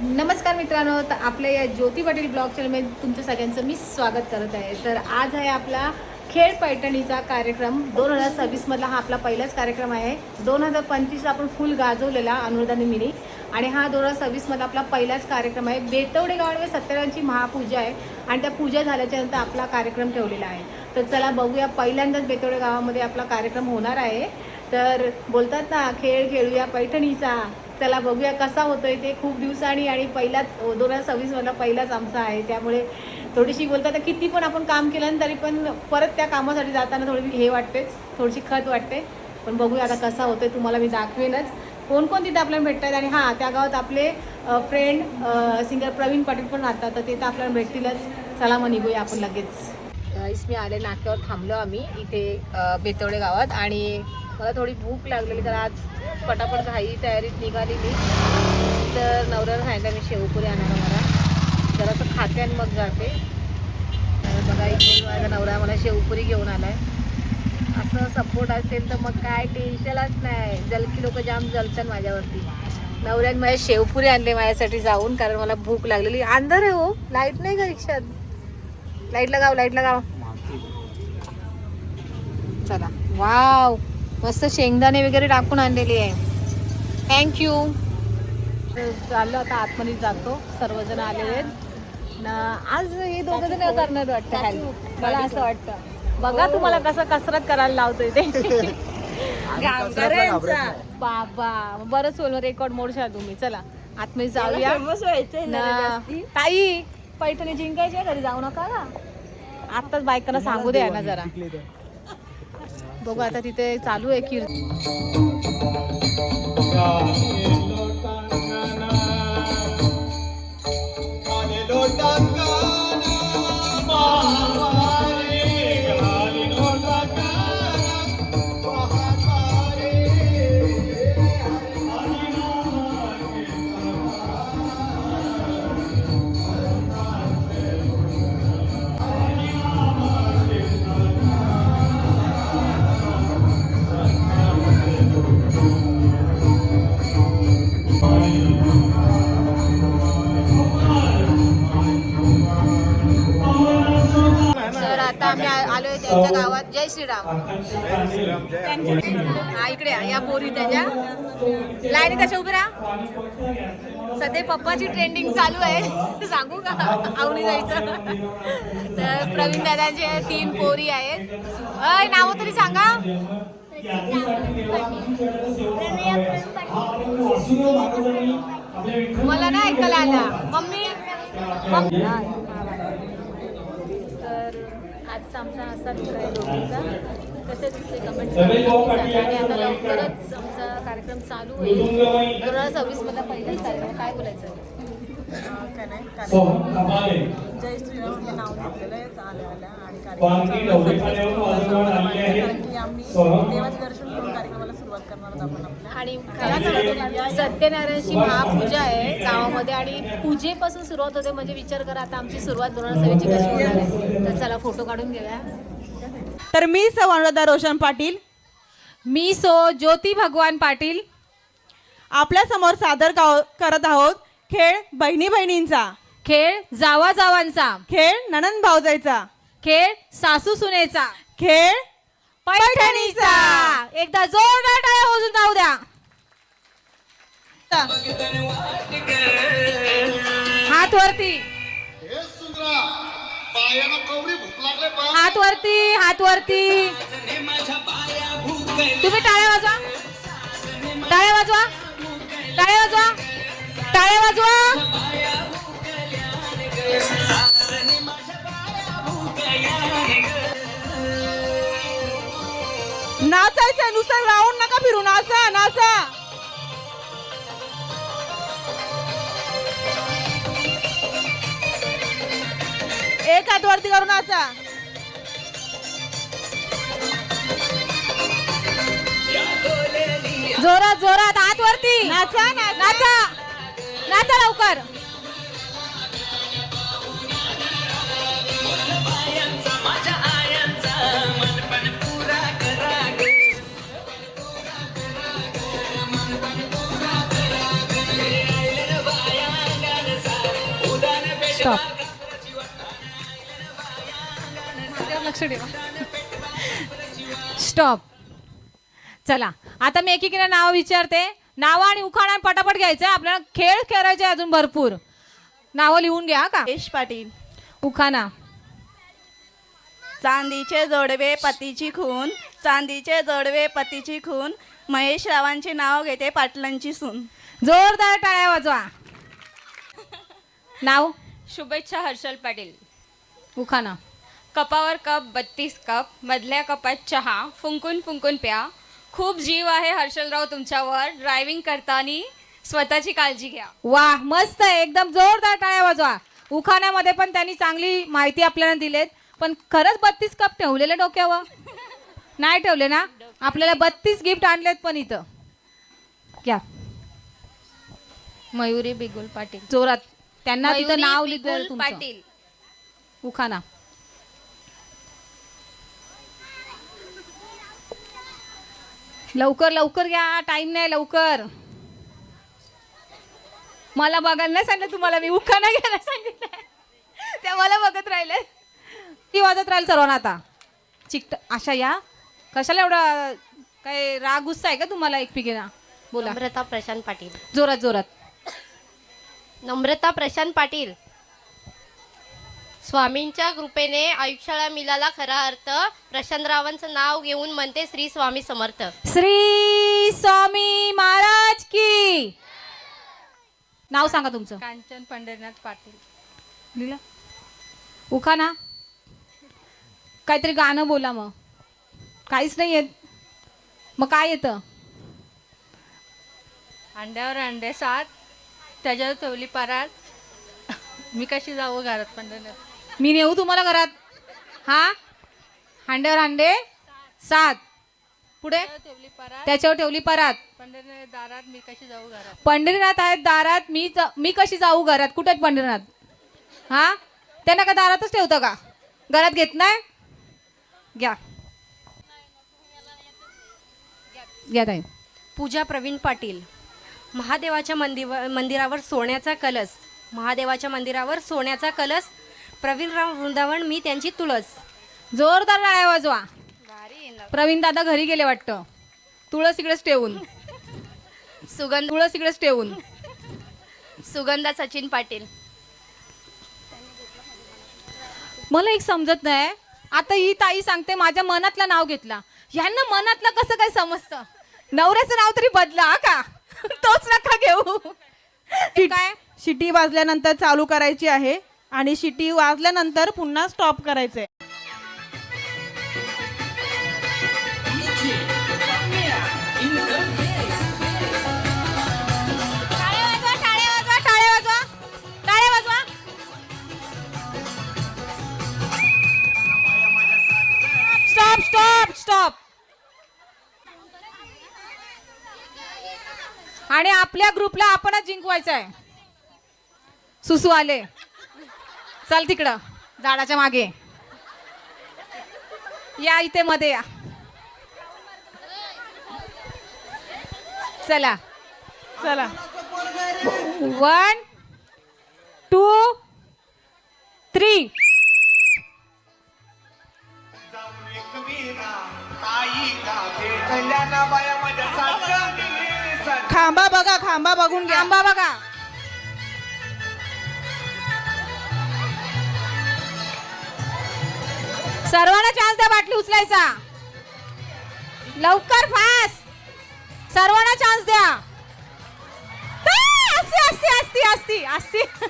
नमस्कार मित्रांनो तर आपल्या या ज्योती पाटील ब्लॉग चॅनलमध्ये तुमच्या सगळ्यांचं मी स्वागत करत आहे. तर आज आहे आपला खेळ पैठणीचा कार्यक्रम. दोन हजार सव्वीसमधला हा आपला पहिलाच कार्यक्रम आहे. दोन हजार पंचवीसला आपण फुल गाजवलेला अनुदानी मिनी आणि हा दोन हजार सव्वीसमधला आपला पहिलाच कार्यक्रम आहे. बेतवडे गावामध्ये सत्यनारायणची महापूजा आहे आणि त्या पूजा झाल्याच्यानंतर आपला कार्यक्रम ठेवलेला आहे. तर चला बघूया पहिल्यांदाच बेतवडे गावामध्ये आपला कार्यक्रम होणार आहे. तर बोलतात ना खेळ खेळूया पैठणीचा. चला बघूया कसा होतोय ते खूप दिवसांनी आणि पहिलाच दोन हजार सव्वीस मला पहिलाच आमचा आहे. त्यामुळे थोडीशी बोलतात किती पण आपण काम केलं तरी पण परत त्या कामासाठी जाताना थोडी हे वाटतेच थोडीशी खत वाटते. पण बघूया आता कसा होतोय तुम्हाला मी दाखवेनच. कोण कोण तिथे आपल्याला भेटतात आणि हां त्या गावात आपले फ्रेंड सिंगर प्रवीण पाटील पण राहतात तर ते तर आपल्याला भेटतीलच. चला मग निघूया आपण लगेच. गाईस मी आले नाक्यावर थांबलो आम्ही इथे बेतवडे गावात आणि मला थोडी भूक लागलेली तर आज पटापट घाई तयारीत निघाली मी तर नवऱ्याला सांगितलं मी शेवपुरी आणायला मला. जरासं खाते आणि मग जाते. तर बघा इथे माझा नवरा मला शेवपुरी घेऊन आलाय. असं सपोर्ट असेल तर मग काय टेन्शनच नाही. जलकी लोक जाम जलतात माझ्यावरती. नवऱ्याने माझ्या शेवपुरी आणले माझ्यासाठी जाऊन कारण मला भूक लागलेली. अंधार आहे हो. लाइट नाही का रिक्षात? लाइट लगाव लाइट लगाव चला. वाव. मस्त शेंगदाणे वगैरे टाकून आणलेली आहे. थँक्यू चाललो आता आतमध्ये जातो. सर्वजण आलेले आहेत. ना आज हे दोघं जण करणार वाटतं. मला असं वाटतं. बघा तुम्हाला कसं कसरत करायला लावतोय ते बाबा बरंच होईल रेकॉर्ड मोडशाल तुम्ही. चला आतमध्ये जाऊया. ना ताई पैठणी जिंकायची घरी? जाऊ नका आत्ताच बायकांना सांगू द्या ना जरा. बघू आता तिथे चालू आहे कीर्तन. तर आता आम्ही आलोय त्यांच्या गावात. जय श्रीराम. हा इकडे या, पोरी त्याच्या. लाईन कशा उभे राहा. सध्या पप्पाची ट्रेंडिंग चालू आहे. सांगू का? आवडी जायचं. तर प्रवीण दादांचे तीन पोरी आहेत. अय नाव तरी सांगा. मला ना ऐकायला आला. मम्मी? मम्मी? आजचा आमचा असा लुक आहे दोघींचा. कसे दिसते कमेंट्स आणि आता लवकरच आमचा कार्यक्रम चालू होईल. दोन हजार सव्वीस मधला पहिलाच कार्यक्रम. काय बोलायचं? जय श्रीराम हे नाव घेतलेलं आहे. आल्या आल्या. आणि वांगी ढवळीपाड्यावरून वाजवण्यात आलेली आहे. कारण की आम्ही. देवाचे दर्शन करून कार्यक्रमाला सुरुवात करणार आहोत आपण आपल्या आणि खरं सांगतो सत्यनारायणची महापूजा आहे गावामध्ये आणि पूजेपासून सुरुवात होते म्हणजे विचार करा आता आमची सुरुवात सव्वीसची कशी होणार आहे. तर चला फोटो काढून घेऊया. तर मी सौ अनुराधा रोशन पाटील. मी सो ज्योती भगवान पाटील. आपल्यासमोर सादर काव- करत आहोत खेळ बहिणी बहिणींचा खेळ जावा जावांचा खेळ ननंद भाऊजाईचा. खेळ सासू सुनेचा खेळ पैठणीचा. एकदा जोरदार टाळ्या वाजून जाऊ द्या. हात वरती. हात वरती हात वरती. तुम्ही टाळ्या वाजवा. टाळ्या वाजवा. टाळ्या वाजवा. टाळ्या वाजवा. नाचायचं नुसतं राऊंड नका फिरू नाचा नाचा एक हात वरती करून नाचा जोरात जोरात हात वरती. नाचा नाचा. नाचा. नाचा लवकर. लक्ष ठेवा. स्टॉप चला आता मी एकीकडे नाव विचारते. नावं आणि उखाणा पटापट घ्यायचं आहे. आपल्याला खेळ खेळायचे अजून भरपूर. नावं लिहून घ्या का? महेश पाटील. उखाणा. चांदीचे जोडवे पतीची खून. चांदीचे जोडवे पतीची खून. महेश रावांचे नाव घेते पाटलांची सून. जोरदार टाळ्या वाजवा. नाव? शुभेच्छा हर्षल पाटील. उखाणा. कपावर कप बत्तीस कप मधल्या कपात चहा फुंकून फुंकून प्या. खूप जीव आहे हर्षलराव तुमच्यावर. ड्रायव्हिंग करताना स्वतःची काळजी घ्या. वा मस्त आहे. एकदम जोरदार टाळ्या वाजवा. उखाण्यामध्ये पण त्यांनी चांगली माहिती आपल्याला दिलेत. पण खरंच बत्तीस कप ठेवलेले डोक्यावर? नाही ठेवले ना? आपल्याला बत्तीस गिफ्ट आणलेत पण इथं. क्या मयुरी बिगुल पाटील. जोरात. त्यांना तिथं मयुरी नाव बिगुल लिहिलं तुमचं. पाटील. उखाणा. लवकर लवकर घ्या. टाइम नाही लवकर. मला बघायला नाही सांगितलं तुम्हाला. मी उखाणा घ्यायला सांगितलं. त्या मला बघत राहिले ती वाजत राहील सर्वांना आता. चिकट अशा या. कशाला एवढा काय राग गुस्सा आहे का तुम्हाला एकपिकीना बोला. नम्रता प्रशांत पाटील. जोरात जोरात. नम्रता प्रशांत पाटील. स्वामींच्या कृपेने आयुष्याला मिळाला खरा अर्थ. प्रशांतरावांचं नाव घेऊन म्हणते श्री स्वामी समर्थ. श्री स्वामी महाराज की. नाव सांगा तुमचं. कांचन पंढरीनाथ पाटील. लिहिलं. उखाना काहीतरी गाणं बोला मग. काहीच नाही येत. मग काय येतं? अंड्यावर अंडे सात त्याच्यावर ठेवली परात. मी कशी जाऊ घरात पंढरीनाथ? मी नेऊ तुम्हाला घरात? हा? हांड्यावर हांडे? सात. पुढे? त्याच्यावर ठेवली परात. पंढरीनाथ दारात मी कशी जाऊ घरात? पंढरीनाथ आहेत दारात मी मी कशी जाऊ घरात? कुठे आहेत पंढरीनाथ? हा? त्यांना का दारातच ठेवतं का? घरात घेत नाही? घ्या. घ्या ताई. पूजा प्रवीण पाटील. महादेवाच्या मंदिर मंदिरावर सोन्याचा कलश महादेवाच्या मंदिरावर सोन्याचा कलश प्रवीणराव वृंदावन मी त्यांची तुळस. जोरदार टाळ्या वाजवा. प्रवीण दादा घरी गेले वाटतं. तुळस इकडेच ठेवून. सुगंध तुळस इकडेच ठेवून. सुगंधा सचिन पाटील. मला एक समजत नाही. आता ही ताई सांगते माझ्या मनातलं नाव घेतला. यांना मनातलं कसं काय समजतं? नवऱ्याचं नाव तरी बदला हा का? तोच नका घेऊ. हे काय? शिटी वाजल्यानंतर चालू करायची आहे. आणि शिटी वाजल्यानंतर पुन्हा स्टॉप करायचे स्टॉप स्टॉप स्टॉप आणि आपल्या ग्रुपला आपणच जिंकवायचं आहे सुसू आले. चल तिकडं. झाडाच्या मागे. या इथे मध्ये या. चला. चला. वन टू थ्री खांबा बघा खांबा बघून घ्या. आंबा बघा. सर्वांना चान्स द्या बाटली उचलायचा. लवकर फास्ट सर्वांना चान्स द्या. आ, असती असती असती असती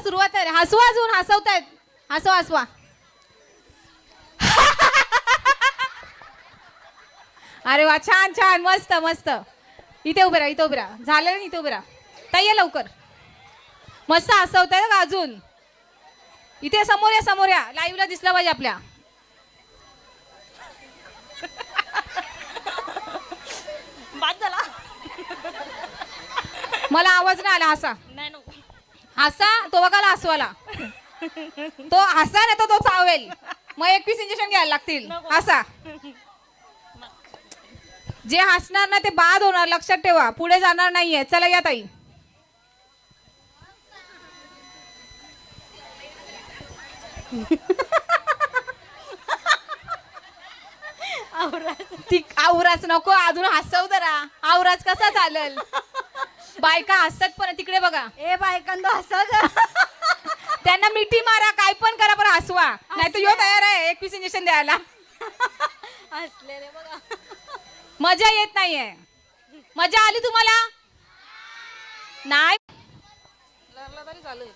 हसायला सुरुवात आहे हसवा अजून हसवतायत. हसवा हसवा. अरे वा छान छान. मस्त मस्त. इथे उभे राहा इथे उभे राहा. झालं ना इथे उभे राहा. ताई या लवकर. मस्त हसवताय का अजून. इथे समोर या समोर या. लाईव्हला दिसलं पाहिजे आपल्या. मला आवाज नाही आला हसा. हसा तो बघाला हसवाला तो हसा नाही तर तो चावेल. मग एकवीस इंजेक्शन घ्यायला लागतील. हसा जे हसणार ना ते बाद होणार. लक्षात ठेवा. पुढे जाणार नाहीये. चला या ताई. ती आवराच नको. अजून हसव जरा. आवराच कसा चालेल? बायका हसत पण तिकडे बघा. ए बायकांनो हसा त्यांना मिठी मारा काय पण करा पण हसवा. नाही तर यो तयार आहे एकवीस इंजेक्शन द्यायला. मजा येत नाहीये. मजा आली तुम्हाला? नाही.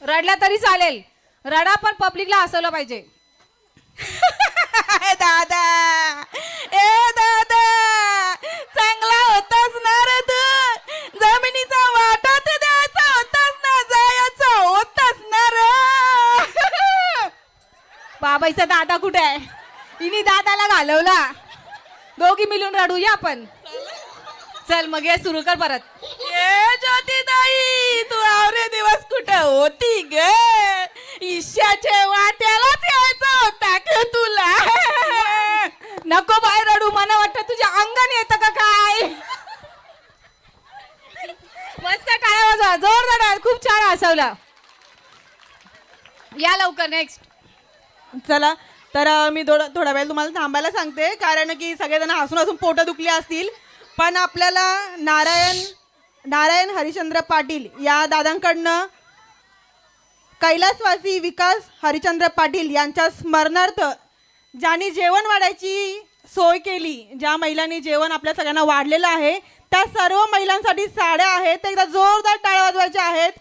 रडला तरी चालेल. रडा पण पब्लिकला हसवलं पाहिजे. दादा. ए दादा चांगला होतास ना रे तू जमिनीचा वाटा तर द्यायचा होतास ना जायचा होतास ना रे बाबाईचा दादा कुठे आहे? हिने दादाला घालवला. दोघी मिळून रडूया आपण. चल मग हे सुरू कर परत. ए ज्योती ताई तू आवरे दिवस कुठं होती ग? ईशाच्या वाट्यालाच यायचा होता का तुला. नको बाय रडू मला वाटतं तुझ्या अंगाने येतं का काय? मस्त टाळ्या वाजवा जोरदार. खूप छान हसवलं. या लवकर नेक्स्ट चला तर मी थोडा थोडा वेळ तुम्हाला थांबायला सांगते कारण की सगळेजण हसून हसून पोटं दुखली असतील. पण आपल्याला नारायण नारायण हरिचंद्र पाटील या दादांकडनं कैलासवासी विकास हरिचंद्र पाटील यांच्या स्मरणार्थ ज्यांनी जेवण वाढायची सोय केली ज्या महिलांनी जेवण आपल्या सगळ्यांना वाढलेलं आहे त्या सर्व महिलांसाठी साड्या आहेत त्या एकदा जोरदार टाळ्या वाजवायच्या आहेत.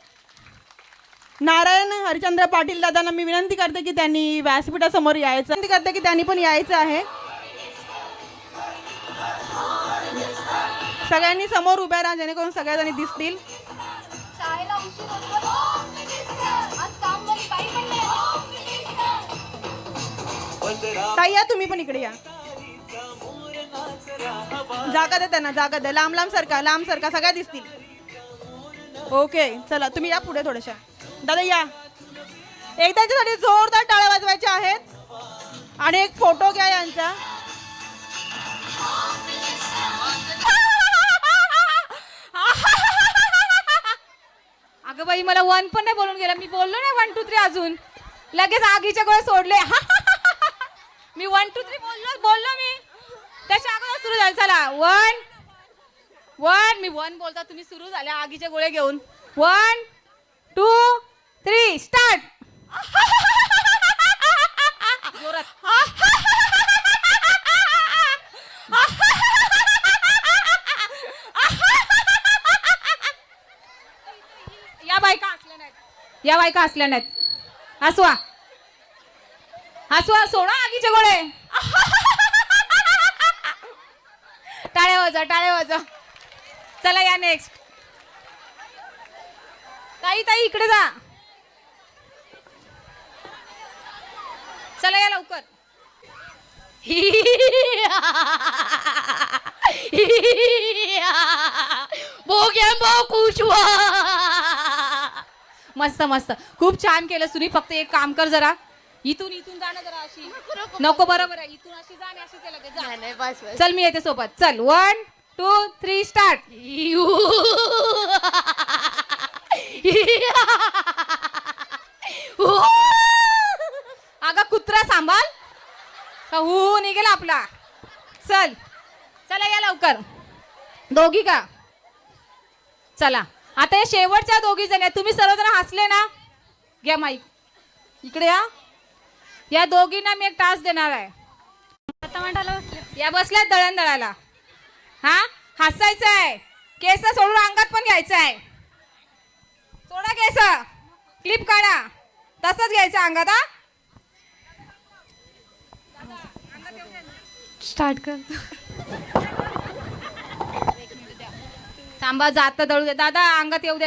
नारायण हरिचंद्र पाटील दादांना मी विनंती करते की त्यांनी व्यासपीठासमोर यायचं. विनंती करते की त्यांनी पण यायचं आहे. सगळ्यांनी समोर उभ्या राहा जेणेकरून सगळ्याजणी दिसतील. ताई या तुम्ही पण इकडे या. जागा द्या त्यांना जागा द्या लांब लांब सरका लांब सरका सगळ्या दिसतील. ओके चला तुम्ही या पुढे थोड्याशा. दादा या. एक त्यांच्यासाठी जोरदार टाळ्या वाजवायच्या आहेत. आणि एक फोटो घ्या यांचा. अगं बाई मला वन पण नाही बोलून गेला. मी बोललो नाही वन टू थ्री अजून. लगेच आगीचे गोळे सोडले. मी वन टू थ्री बोललो बोललो मी. त्याच्या अगोदर सुरू झालं. चला वन वन मी वन बोलता तुम्ही सुरू झाल्या आगीचे गोळे घेऊन. One two three start. या बायका असल्या नाहीत. या बायका असल्या नाहीत. हसवा. हसवा सोडा आगीचे गोळे. टाळ्या वाजा टाळ्या वाजा चला या नेक्स्ट ताई ताई इकडे जा. चला या लवकर. मस्त मस्त. खूप छान केलं सुनी. फक्त एक काम कर जरा. इथून इथून जाणं जरा अशी. नको बरोबर आहे. इथून अशी जा आणि अशी चल मी येते सोबत. चल वन टू थ्री स्टार्ट. अगं कुत्रा सांभाळ. का हू निघेल आपला. चल. चला या लवकर. दोघी का? चला. आता या शेवटच्या दोघी जण आहेत. तुम्ही सर्वजण हसले ना? घ्या माईक. इकडे या. या दोघींना मी एक टास्क देणार आहे. या बसल्यात दळण दळायला. हा? हसायचं आहे केस सोडून अंगात पण घ्यायचं आहे सोडा केस. क्लिप काढा. तसंच घ्यायचं अंगात हा? स्टार्ट कर. थांबा जात दळू दे. दादा अंगात येऊ दे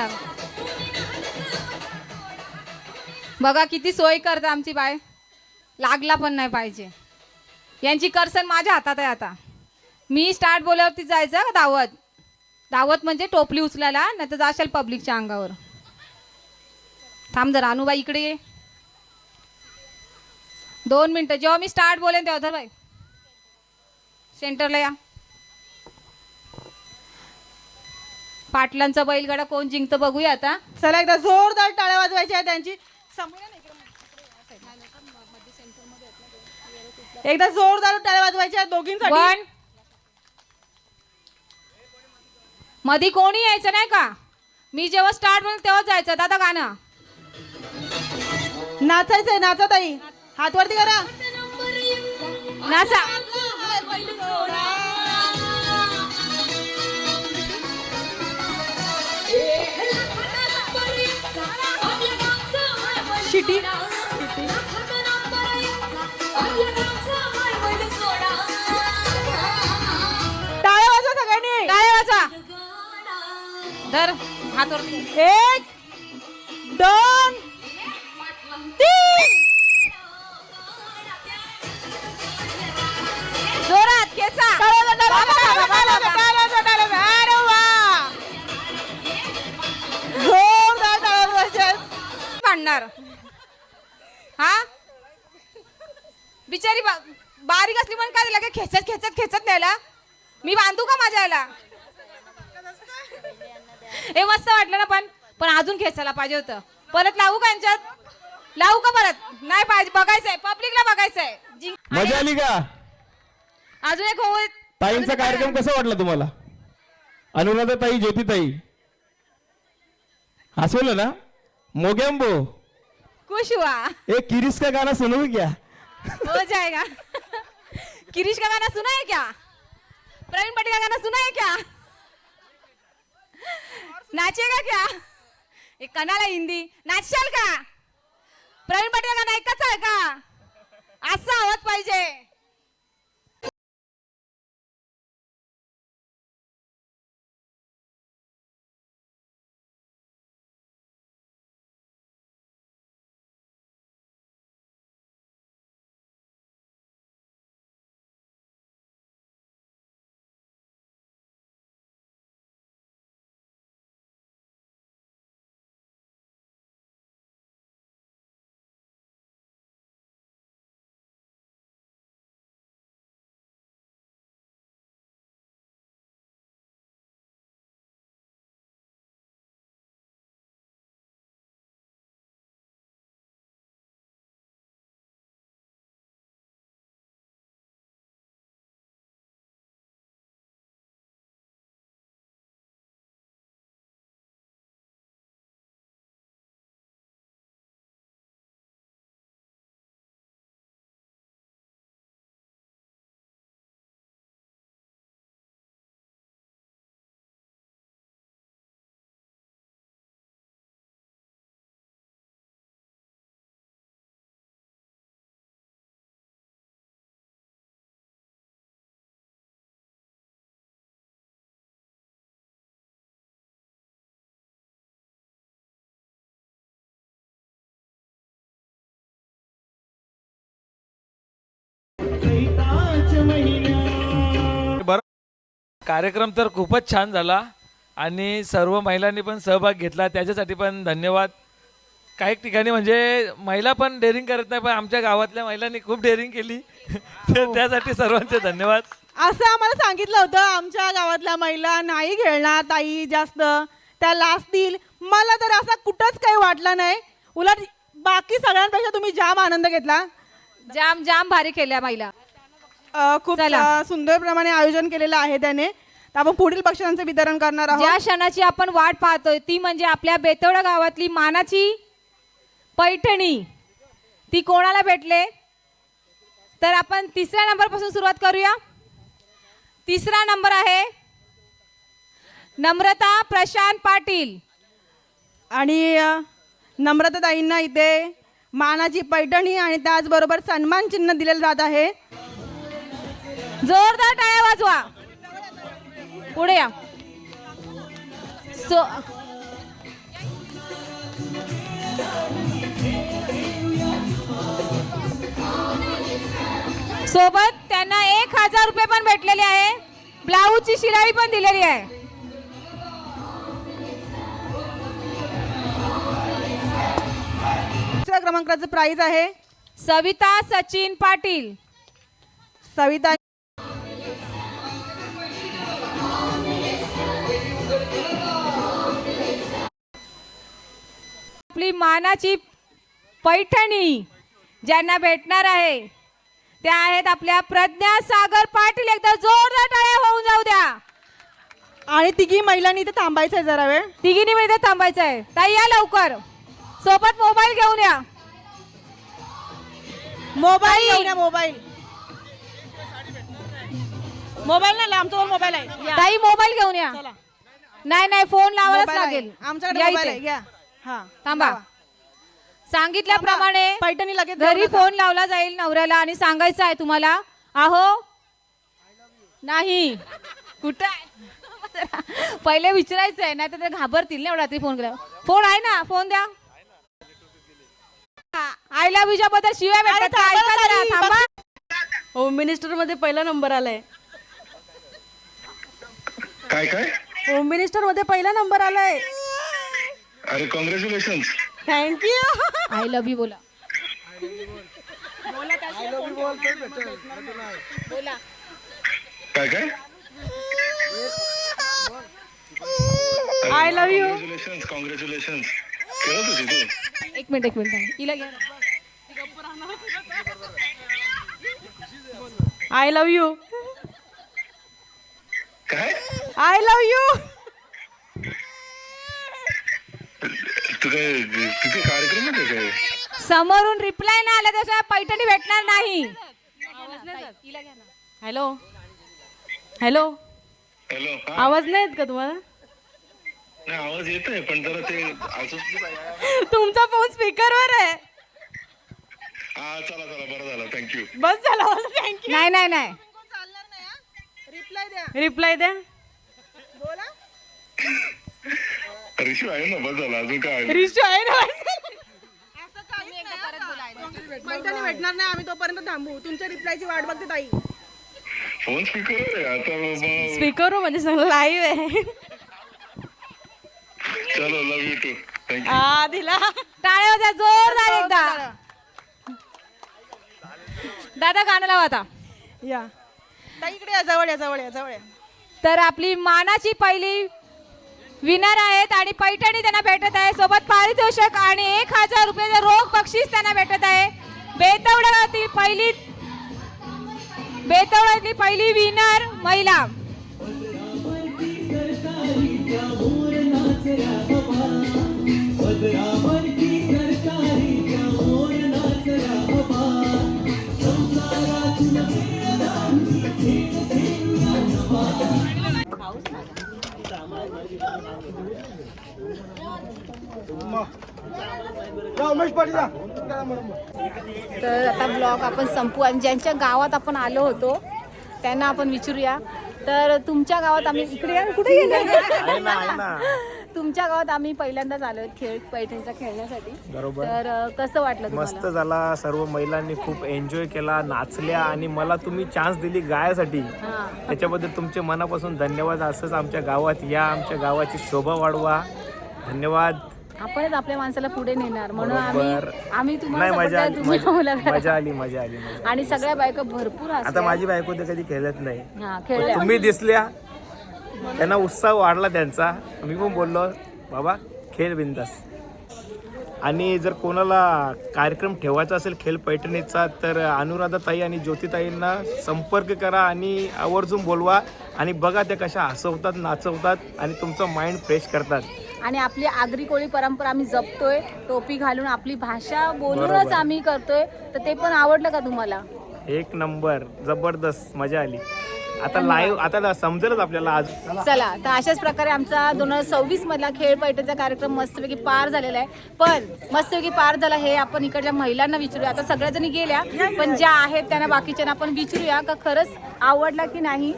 यांच्या बघा किती सोय करतं आमची बाय. लागला पण नाही पाहिजे. यांची करसन माझ्या हातात आहे आता. मी स्टार्ट बोलावरती जायचं दावत. दावत म्हणजे टोपली उचलायला नाही तर जाशाल पब्लिकच्या अंगावर. थांब जर अनुबाई इकडे ये. दोन मिनटं जेव्हा मी स्टार्ट बोलेन तेव्हा बाई. सेंटरला या. पाटलांचा बैलगाडा कोण जिंकतं बघूया आता. चला एकदा जोरदार टाळ्या वाजवायच्या आहे त्यांची. एकदा जोरदार टाळ्या वाजवायच्या आहेत दोघींसाठी. वन. मधी कोणी यायचं नाही का? मी जेव्हा स्टार्ट बोल तेव्हा जायचं. दादा गाणं. नाचायचंय नाचत आई हातवरती करा. नाचा. धर हातवर एक दोन तीन. जोरात. भांडणार. हा? बिचारी बा- बारीक असली म्हणून काय लगे खेचत खेचत खेचत न्यायला. मी बांधू का माझ्या याला हे मस्त वाटलं ना पण? पण अजून खेचायला पाहिजे होतं. परत लावू का यांच्यात? लावू का परत? नाही पाहिजे. बघायचंय. पब्लिकला बघायचंय. जिंक- मजा आली का? अजून एक होऊ ताईंचा कार्यक्रम कसा वाटला तुम्हाला? अनुराधा ताई ज्योती ताई. हसवलं ना? मोगॅम्बो. खुश हुआ एक किरिस का गाना सुनो क्या? हो जाएगा किरीश का गाना सुना है क्या? प्रवीण पटेल का गाना सुना है क्या? नाचेगा क्या? हे कनाला हिंदी. नाचशाल का? प्रवीण पटेल गाणं ऐकायचं आहे का? असा आवाज पाहिजे. कार्यक्रम तर खूपच छान झाला आणि सर्व महिलांनी पण सहभाग घेतला. त्याच्यासाठी पण धन्यवाद. काही ठिकाणी म्हणजे महिला पण डेअरिंग करत नाही पण आमच्या गावातल्या महिलांनी खूप डेअरिंग केली. तर त्यासाठी सर्वांचे धन्यवाद. असं आम्हाला सांगितलं होतं आमच्या गावातल्या महिला नाही खेळणार ताई जास्त. त्या लाजतील मला तर असा कुठंच काही वाटलं नाही. उलट बाकी सगळ्यांपेक्षा तुम्ही जाम आनंद घेतला. जाम जाम भारी केल्या महिला. अ, खूप चला. अ, सुंदर प्रमाणे आयोजन केलेलं आहे त्याने. तर आपण पुढील बक्षिसांचं वितरण करणार ज्या आहोत क्षणाची आपण वाट पाहतोय ती म्हणजे आपल्या बेतवडा गावातली मानाची पैठणी. ती कोणाला भेटले? तर आपण तिसऱ्या नंबरपासून सुरुवात करूया. तिसरा नंबर आहे नम्रता प्रशांत पाटील. आणि अ, नम्रताताईंना इथे मानाची पैठणी आणि त्याचबरोबर सन्मान चिन्ह दिलेलं जात आहे. जोरदार टाळ्या वाजवा. पुढे या. सो सोबत त्यांना एक हजार रुपये पण भेटलेले आहे. ब्लाऊजची शिलाई पण दिलेली आहे. दुसऱ्या क्रमांकाचं प्राइज आहे. सविता सचिन पाटील. सविता आपली मानाची पैठणी ज्यांना भेटणार आहे त्या आहेत आपल्या प्रज्ञा सागर पाटील. एकदा जोरदार टाळ्या होऊन जाऊ द्या. आणि तिघी महिलांनी इथे थांबायचं आहे जरा वेळ. तिघींनी मिळते थांबायचं आहे. ताई या लवकर. सोबत मोबाईल घेऊन या. मोबाईल घेऊन या मोबाईल. मोबाईल नाही आमच्यावर मोबाईल आहे. या. ताई मोबाईल घेऊन या. चला. नाही नाही फोन लावायलाच मोबाईल आहे. लागेल. आमच्याकडे या मोबाईल इथे. आहे घ्या. हा. थांबा. सांगितल्याप्रमाणे पैठणी लगेच घरी. फोन लावला जाईल नवऱ्याला आणि सांगायचं आहे तुम्हाला आहो नाही कुठं आहे? पहिले विचारायचं आहे नाही तर ते घाबरतील ना रात्री फोन केला फोन आहे ना फोन द्या. आय लव्ह युच्या बद्दल शिवाय होम मिनिस्टरमध्ये पहिला नंबर आलाय. काय काय? होम मिनिस्टरमध्ये पहिला नंबर आलाय. अरे congratulation thank you I love you बोला. काय काय? I love you congratulation congratulation खेळत होती तू? एक मिनिट एक मिनिट हिला घ्या. आय लव्ह यू काय? आय लव्ह यू तिथे कार्यक्रम आहे का काय? समोरून रिप्लाय नाही आला त्याशिवाय पैठणी भेटणार नाही. हॅलो? हॅलो? हॅलो हा. आवाज नाही येत का तुम्हाला? नाही आवाज येत आहे पण जरा ते असं तुमचा फोन स्पीकरवर आहे. हा चला चला बरं झालं. थँक्यू बस झाला थँक्यू नाही नाही नाही. रिप्लाय द्या. रिप्लाय द्या. रिशू आहे ना बस झालं अजून काय रिशू आहे ना. पैठणी भेटणार नाही आम्ही तोपर्यंत थांबू. तुमच्या रिप्लायची वाट बघते ताई. फोन स्पीकर आहे आता मग स्पीकर म्हणजे लाईव्ह आहे. चलो लव यू टू थँक्यू हा दिला. टाळ्या वाजवा जोरदार एकदा. दादा गाणं लावा आता. या. ताई इकडे या जवळ या जवळ या जवळ या. तर आपली मानाची पहिली विनर आहेत आणि पैठणी त्यांना भेटत आहे. सोबत पारितोषिक आणि एक हजार रुपये रोख बक्षीस त्यांना भेटत आहे. बेतवड्यातील पहिली बेतवड्यातली पहिली विनर महिला. तर आता ब्लॉग आपण संपू आणि ज्यांच्या गावात आपण आलो होतो त्यांना आपण विचारूया. तर तुमच्या गावात आम्ही इकडे कुठे गेले? तुमच्या गावात आम्ही पहिल्यांदाच आलो खेळ पैठणीचा खेळण्यासाठी. बरोबर. तर कसं वाटलं मस्त झाला सर्व महिलांनी खूप एन्जॉय केला नाचल्या आणि मला तुम्ही चान्स दिली गायासाठी. हा. त्याच्याबद्दल तुमचे मनापासून धन्यवाद. असंच आमच्या गावात या आमच्या गावाची शोभा वाढवा. धन्यवाद. आपणच आपल्या माणसाला पुढे नेणार. म्हणून बरोबर. आम्ही आम्ही नाही तुम्हाला मजा आली. मजा आम्हाला करा. मजा आली मजा आली मजा आणि सगळ्या बायका भरपूर आता हसल्या. माझी बायको ते कधी खेळत नाही. हा पण खेळल्या. तुम्ही दिसल्या. त्यांना उत्साह वाढला त्यांचा. मी पण बोललो बाबा खेळ बिंदास. आणि जर कोणाला कार्यक्रम ठेवायचा असेल खेळ पैठणीचा तर अनुराधा ताई आणि ज्योतिताईंना संपर्क करा आणि आवर्जून बोलवा आणि बघा त्या कशा हसवतात नाचवतात आणि तुमचं माइंड फ्रेश करतात. आणि आपली आगरी कोळी परंपरा आम्ही जपतोय टोपी घालून आपली भाषा बोलूनच. आम्ही करतोय तर ते पण आवडलं का तुम्हाला? एक नंबर जबरदस्त मजा आली. आता लाईव्ह आता समजेलच आपल्याला आज. चला तर अशाच प्रकारे आमचा दोन हजार सव्वीस मधला खेळ पैठणचा कार्यक्रम मस्तपैकी पार झालेला आहे. पण मस्तपैकी पार झाला हे आपण इकडच्या महिलांना विचारूया. आता सगळ्या जणी गेल्या पण ज्या आहेत त्यांना बाकीच्यांना आपण विचारूया का खरंच आवडला की नाही?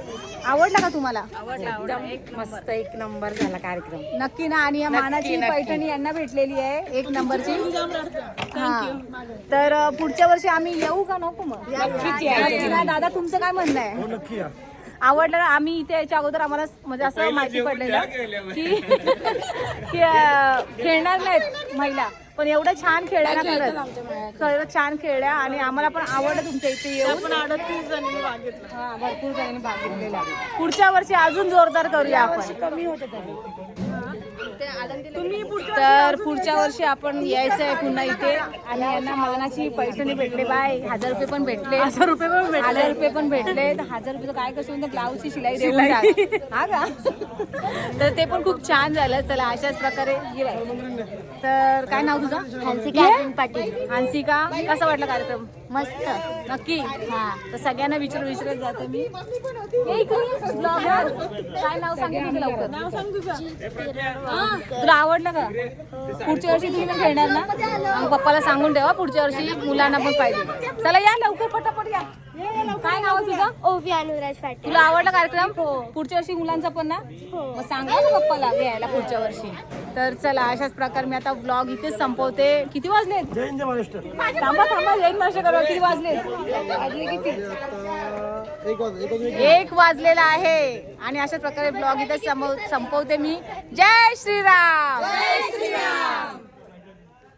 आवडला का तुम्हाला? मस्त एक नंबर झाला कार्यक्रम. नक्की ना आणि या मानाची पैठणी यांना भेटलेली आहे एक नंबरची. हा. तर अ, पुढच्या वर्षी आम्ही येऊ का नको मग? नक्की. दादा तुमचं काय म्हणणं आहे? आवडलं ना आम्ही इथे याच्या अगोदर आम्हाला म्हणजे असं माहिती पडलेलं की खेळणार नाहीत महिला. पण एवढं छान खेळल्या ना खरंच. खरंच छान खेळल्या आणि आम्हाला पण आवडलं तुमच्या इथे येऊन. अडतीस जणांनी भाग घेतला. हा भरपूर जणांनी भाग घेतलेला. पुढच्या वर्षी अजून जोरदार करूया आपण. कमी होते तर पुढच्या वर्षी आपण यायचं आहे पुन्हा इथे. आणि यांना मानाची पैठणी भेटले. बाय. हजार रुपये पण भेटले. हजार रुपये पण भेटले. हजार रुपये पण भेटले तर हजार रुपये काय कसं म्हणतं ब्लाऊजची शिलाई देऊन. हा का? तर ते पण खूप छान झालं. चला अशाच प्रकारे. तर काय नाव तुझं? हंसिका पाटील. हंसिका. कसा वाटला कार्यक्रम? मस्त. नक्की. हा. तर सगळ्यांना विचार विचारत जाते मी. काय नाव सांगेल तुझं लवकर? नाव सांग तुझं. तुला आवडलं का? पुढच्या वर्षी तुम्ही खेळणार ना? पप्पाला सांगून ठेवा पुढच्या वर्षी मुलांना पण पाहिजे. चला या लवकर पटापट या. काय नाव आहे तुझं? ओवी अनुराज पाटील. तुला आवडला कार्यक्रम? पुढच्या वर्षी मुलांचा पण ना? मग सांगा ना पप्पाला यायला पुढच्या वर्षी. तर चला अशाच प्रकारे मी आता ब्लॉग इथेच संपवते. किती वाजले थांबा थांबा जैन मास्टर करा. किती वाजले एक वाजलेला आहे. आणि अशाच प्रकारे ब्लॉग इथे संपवते मी. जय श्रीराम! जय श्रीराम!